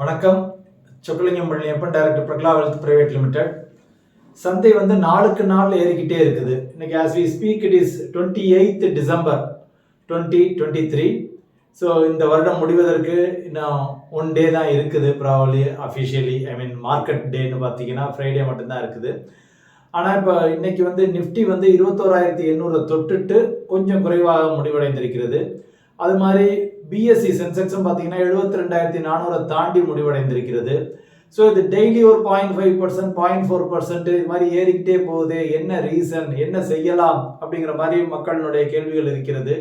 வணக்கம். Chockalingam Palaniappan director Prakala wealth private limited. சந்தை வந்து நாளுக்கு நாள் ஏறிக்கிட்டே இருக்குது. இன்னைக்கு as we speak it is twenty eighth December twenty twenty three so இந்த வருடம் முடிவதற்கு இன்னும் ஒன் டே தான் இருக்குது ப்ராவலி அஃபிஷியலி ஐ மீன் மார்க்கெட் டேன்னு பார்த்தீங்கன்னா ஃப்ரைடே மட்டும்தான் இருக்குது. ஆனால் இப்போ இன்னைக்கு வந்து நிஃப்டி வந்து இருபத்தோராயிரத்தி எண்ணூறை தொட்டுட்டு கொஞ்சம் குறைவாக முடிவடைந்திருக்கிறது. அது மாதிரி பிஎஸ்சி சென்செக்ஸும் பார்த்தீங்கன்னா எழுபத்தி ரெண்டாயிரத்தி நானூறை தாண்டி முடிவடைந்திருக்கிறது. ஸோ இது டெய்லி ஒரு point five percent point four percent இது மாதிரி ஏறிக்கிட்டே போகுது. என்ன ரீசன் என்ன செய்யலாம் அப்படிங்கிற மாதிரி மக்களினுடைய கேள்விகள் இருக்கிறது.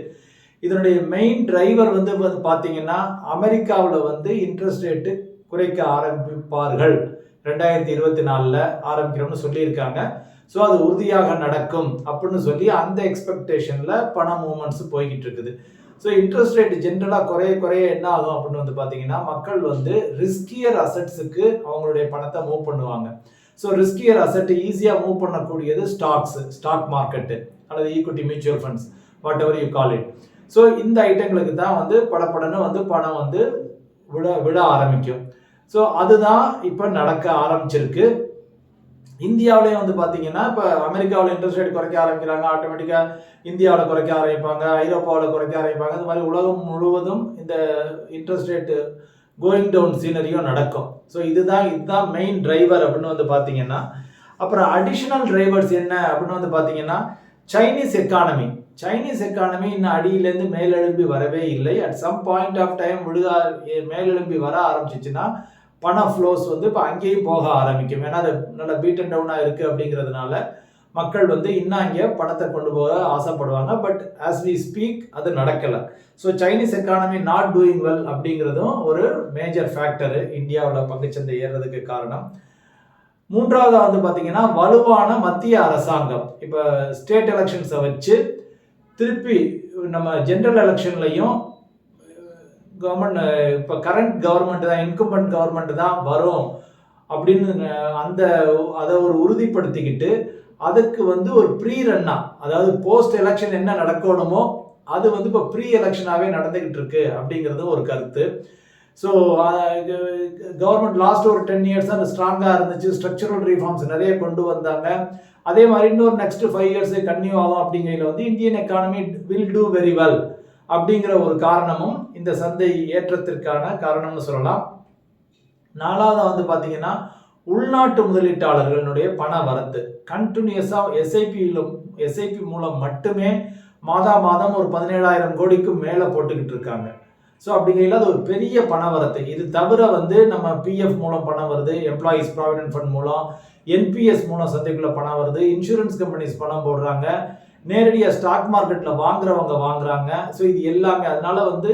இதனுடைய மெயின் டிரைவர் வந்து வந்து பார்த்தீங்கன்னா அமெரிக்காவில் வந்து இன்ட்ரெஸ்ட் ரேட்டு குறைக்க ஆரம்பிப்பார்கள். ரெண்டாயிரத்தி இருபத்தி நாலில் ஆரம்பிக்கிறோம்னு சொல்லியிருக்காங்க. ஸோ அது உறுதியாக நடக்கும் அப்படின்னு சொல்லி அந்த எக்ஸ்பெக்டேஷனில் பண மூமெண்ட்ஸ் போய்கிட்டு இருக்குது. ஸோ இன்ட்ரெஸ்ட் ரேட் ஜென்ரலாக குறைய குறைய என்ன ஆகும் அப்படின்னு வந்து பார்த்தீங்கன்னா மக்கள் வந்து ரிஸ்கியர் அசட்ஸுக்கு அவங்களுடைய பணத்தை மூவ் பண்ணுவாங்க. ஸோ ரிஸ்கியர் அசட் ஈஸியாக மூவ் பண்ணக்கூடியது ஸ்டாக்ஸ் ஸ்டாக் மார்க்கெட்டு அல்லது equity mutual funds whatever you call it so இந்த ஐட்டங்களுக்கு தான் வந்து படப்படன்னு வந்து பணம் வந்து விட விட ஆரம்பிக்கும். ஸோ அதுதான் இப்போ நடக்க ஆரம்பிச்சிருக்கு. இந்தியாவிலேயும் வந்து பார்த்தீங்கன்னா இப்போ அமெரிக்காவில் இன்ட்ரெஸ்ட் ரேட் குறைக்க ஆரம்பிக்கிறாங்க. ஆட்டோமேட்டிக்காக இந்தியாவில் குறைக்க ஆரம்பிப்பாங்க. ஐரோப்பாவில் குறைக்க ஆரம்பிப்பாங்க. இந்த மாதிரி உலகம் முழுவதும் இந்த இன்ட்ரெஸ்ட் ரேட்டு கோயிங் டவுன் சீனரியும் நடக்கும். ஸோ இதுதான் இதுதான் மெயின் டிரைவர் அப்படின்னு வந்து பார்த்தீங்கன்னா அப்புறம் அடிஷ்னல் டிரைவர்ஸ் என்ன அப்படின்னு வந்து பார்த்தீங்கன்னா சைனீஸ் எக்கானமி சைனீஸ் எக்கானமி இன்னும் அடியிலேருந்து மேலெழும்பி வரவே இல்லை. At some point of time விழுக மேலெழும்பி வர ஆரம்பிச்சிச்சுன்னா பண ஃப்ளோஸ் வந்து இப்போ அங்கேயும் போக ஆரம்பிக்கும். ஏன்னா அது நல்ல பீட் அண்ட் டவுனாக இருக்குது அப்படிங்கிறதுனால மக்கள் வந்து இன்னும் அங்கே பணத்தை கொண்டு போக ஆசைப்படுவாங்க. பட் ஆஸ் வி ஸ்பீக் அது நடக்கலை. So Chinese economy not doing well அப்படிங்கிறதும் ஒரு மேஜர் ஃபேக்டரு இந்தியாவோட பங்குச்சந்தை ஏறுறதுக்கு காரணம். மூன்றாவதாக வந்து பார்த்தீங்கன்னா வலுவான மத்திய அரசாங்கம். இப்போ ஸ்டேட் எலெக்ஷன்ஸை வச்சு திருப்பி நம்ம ஜென்ரல் எலெக்ஷன்லையும் கவர்மெண்ட் இப்போ கரண்ட் கவர்மெண்ட் தான் இன்கம்பண்ட் கவர்மெண்ட் தான் வரும் அப்படின்னு அந்த அதை ஒரு உறுதிப்படுத்திக்கிட்டு அதுக்கு வந்து ஒரு ப்ரீ ரன்னா அதாவது போஸ்ட் எலெக்ஷன் என்ன நடக்கணுமோ அது வந்து இப்போ ப்ரீ எலெக்ஷனாகவே நடந்துக்கிட்டு இருக்கு அப்படிங்கிறது ஒரு கருத்து. ஸோ கவர்மெண்ட் லாஸ்ட் ஒரு டென் இயர்ஸ் அந்த ஸ்ட்ராங்காக இருந்துச்சு ஸ்ட்ரக்சரல் ரீஃபார்ம்ஸ் நிறைய கொண்டு வந்தாங்க. அதே மாதிரி இன்னொரு நெக்ஸ்ட் ஃபைவ் இயர்ஸ் கன்டினியூ ஆகும் அப்படிங்கிறதுல வந்து Indian economy will do very well அப்படிங்கிற ஒரு காரணமும் இந்த சந்தை ஏற்றத்திற்கான காரணம்னு சொல்லலாம். நாலாவது வந்து பார்த்தீங்கன்னா உள்நாட்டு முதலீட்டாளர்களுடைய பண வரத்து. கண்டினியூஸாக எஸ்ஐபியிலும் எஸ்ஐபி மூலம் மட்டுமே மாதா மாதம் ஒரு பதினேழாயிரம் கோடிக்கும் மேலே போட்டுக்கிட்டு இருக்காங்க. ஸோ அப்படிங்கையில் அது ஒரு பெரிய பண வரத்து. இது தவிர வந்து நம்ம பிஎஃப் மூலம் பணம் வருது எம்ப்ளாயீஸ் ப்ராவிடென்ட் ஃபண்ட் மூலம் என்பிஎஸ் மூலம் சந்தைக்குள்ளே பணம் வருது இன்சூரன்ஸ் கம்பெனிஸ் பணம் போடுறாங்க. நேரடியாக ஸ்டாக் மார்க்கெட்டில் வாங்குறவங்க வாங்குறாங்க. ஸோ இது எல்லாமே அதனால வந்து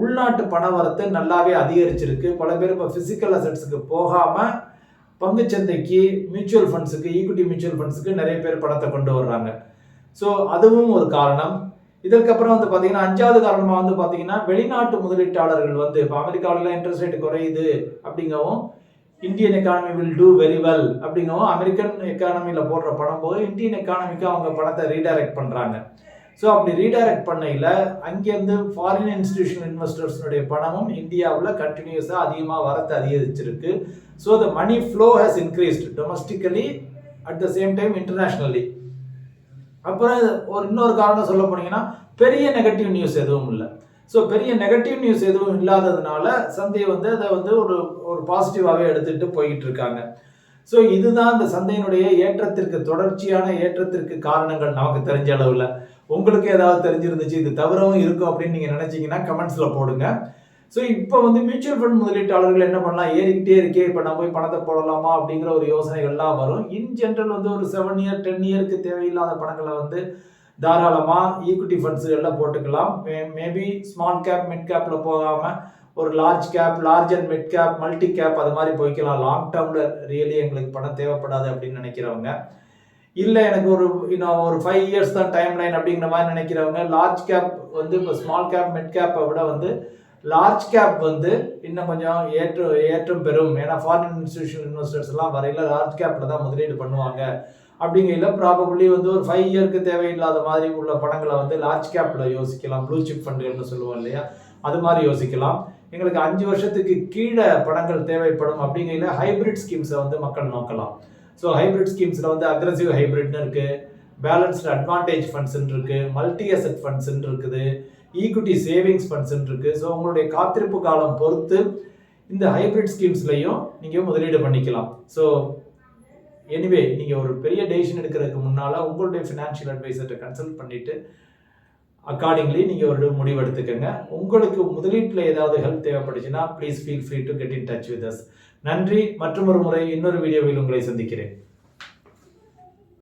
உள்நாட்டு பணவரத்து நல்லாவே அதிகரிச்சிருக்கு. பல பேர் இப்போ ஃபிசிக்கல் அசட்ஸுக்கு போகாமல் பங்குச்சந்தைக்கு மியூச்சுவல் ஃபண்ட்ஸுக்கு ஈக்விட்டி மியூச்சுவல் ஃபண்ட்ஸுக்கு நிறைய பேர் பணத்தை கொண்டு வர்றாங்க. ஸோ அதுவும் ஒரு காரணம். இதற்கப்புறம் வந்து பார்த்தீங்கன்னா அஞ்சாவது காரணமாக வந்து பார்த்தீங்கன்னா வெளிநாட்டு முதலீட்டாளர்கள் வந்து இப்போ அமெரிக்காவிலலாம் இன்ட்ரெஸ்ட் ரேட் குறையுது அப்படிங்கவும் Indian economy will do very well அப்படிங்கவும் American எக்கானமியில் போடுற பணம் போக இந்தியன் எக்கானமிக்கு அவங்க பணத்தை ரீடைரக்ட் பண்ணுறாங்க ஸோ அப்படி ரீடைரக்ட் பண்ணையில் அங்கேருந்து ஃபாரின் இன்ஸ்டிடியூஷன் இன்வெஸ்டர்ஸ்னுடைய பணமும் இந்தியாவில் கண்டினியூஸாக அதிகமாக வரத்து அதிகரிச்சிருக்கு. So the money flow has increased domestically at the same time internationally அப்புறம் ஒரு இன்னொரு காரணம் சொல்ல போனீங்கன்னா பெரிய நெகட்டிவ் நியூஸ் எதுவும் இல்லை. ஸோ பெரிய நெகட்டிவ் நியூஸ் எதுவும் இல்லாததுனால சந்தையை வந்து அதை வந்து ஒரு ஒரு பாசிட்டிவாகவே எடுத்துகிட்டு போய்கிட்டு இருக்காங்க. ஸோ இதுதான் இந்த சந்தையினுடைய ஏற்றத்திற்கு தொடர்ச்சியான ஏற்றத்திற்கு காரணங்கள் நமக்கு தெரிஞ்ச அளவில். உங்களுக்கு ஏதாவது தெரிஞ்சிருந்துச்சு இது தவிரவும் இருக்கும் அப்படின்னு நீங்கள் நினச்சிங்கன்னா கமெண்ட்ஸில் போடுங்க. ஸோ இப்போ வந்து மியூச்சுவல் ஃபண்ட் முதலீட்டாளர்கள் என்ன பண்ணலாம்? ஏறிக்கிட்டே இருக்கே இப்போ நான் போய் பணத்தை போடலாமா அப்படிங்கிற ஒரு யோசனைகள்லாம் வரும். இன் ஜென்ரல் வந்து ஒரு செவன் இயர் டென் இயருக்கு தேவையில்லாத பணங்களை வந்து தாராளமாக ஈக்விட்டி ஃபண்ட்ஸுகளில் போட்டுக்கலாம். May maybe small cap mid கேப்பில் போகாமல் ஒரு large cap large and mid cap multi cap அது மாதிரி போய்க்கலாம். லாங் டேர்மில் ரியலி எங்களுக்கு பணம் தேவைப்படாது அப்படின்னு நினைக்கிறவங்க. இல்லை எனக்கு ஒரு இன்னும் ஒரு ஃபைவ் இயர்ஸ் தான் டைம் லைன் அப்படிங்கிற மாதிரி நினைக்கிறவங்க லார்ஜ் கேப் வந்து இப்போ ஸ்மால் கேப் மிட் கேப்பை விட வந்து லார்ஜ் கேப் வந்து இன்னும் கொஞ்சம் ஏற்று ஏற்றம் பெறும். ஏன்னா ஃபாரின் இன்ஸ்டியூஷன் இன்வெஸ்டர்ஸ் எல்லாம் வரையில் லார்ஜ் கேப்பில் தான் முதலீடு பண்ணுவாங்க. அப்படிங்கையில் ப்ராபபிளி வந்து ஒரு ஃபைவ் இயர்க்கு தேவையில்லாத மாதிரி உள்ள படங்களை வந்து லார்ஜ் கேப்பில் யோசிக்கலாம் ப்ளூ சிப் ஃபண்டுகள்னு சொல்லுவோம் இல்லையா? அது மாதிரி யோசிக்கலாம். எங்களுக்கு அஞ்சு வருஷத்துக்கு கீழே படங்கள் தேவைப்படும் அப்படிங்கையில் ஹைபிரிட் ஸ்கீம்ஸை வந்து மக்கள் நோக்கலாம். ஸோ ஹைபிரிட் ஸ்கீம்ஸில் வந்து அக்ரஸிவ் ஹைபிரிட்னு இருக்குது பேலன்ஸ்டு அட்வான்டேஜ் ஃபண்ட்ஸ்ன்னு இருக்குது மல்டி அசட் ஃபண்ட்ஸ்ன்னு இருக்குது ஈக்விட்டி சேவிங்ஸ் ஃபண்ட்ஸ்ன்னு இருக்குது ஸோ உங்களுடைய காத்திருப்பு காலம் பொறுத்து இந்த ஹைபிரிட் ஸ்கீம்ஸ்லையும் நீங்கள் முதலீடு பண்ணிக்கலாம். ஸோ எனிவே நீங்கள் ஒரு பெரிய டெசிஷன் எடுக்கிறதுக்கு முன்னால் உங்களுடைய ஃபினான்ஷியல் அட்வைசர்கிட்ட கன்சல்ட் பண்ணிவிட்டு அக்கார்டிங்லி நீங்கள் ஒரு முடிவு எடுத்துக்கோங்க. உங்களுக்கு முதலீட்டில் ஏதாவது ஹெல்ப் தேவைப்பட்டுச்சுன்னா please feel free to get in touch with us நன்றி. மற்றும் ஒரு முறை இன்னொரு வீடியோவில் உங்களை சந்திக்கிறேன்.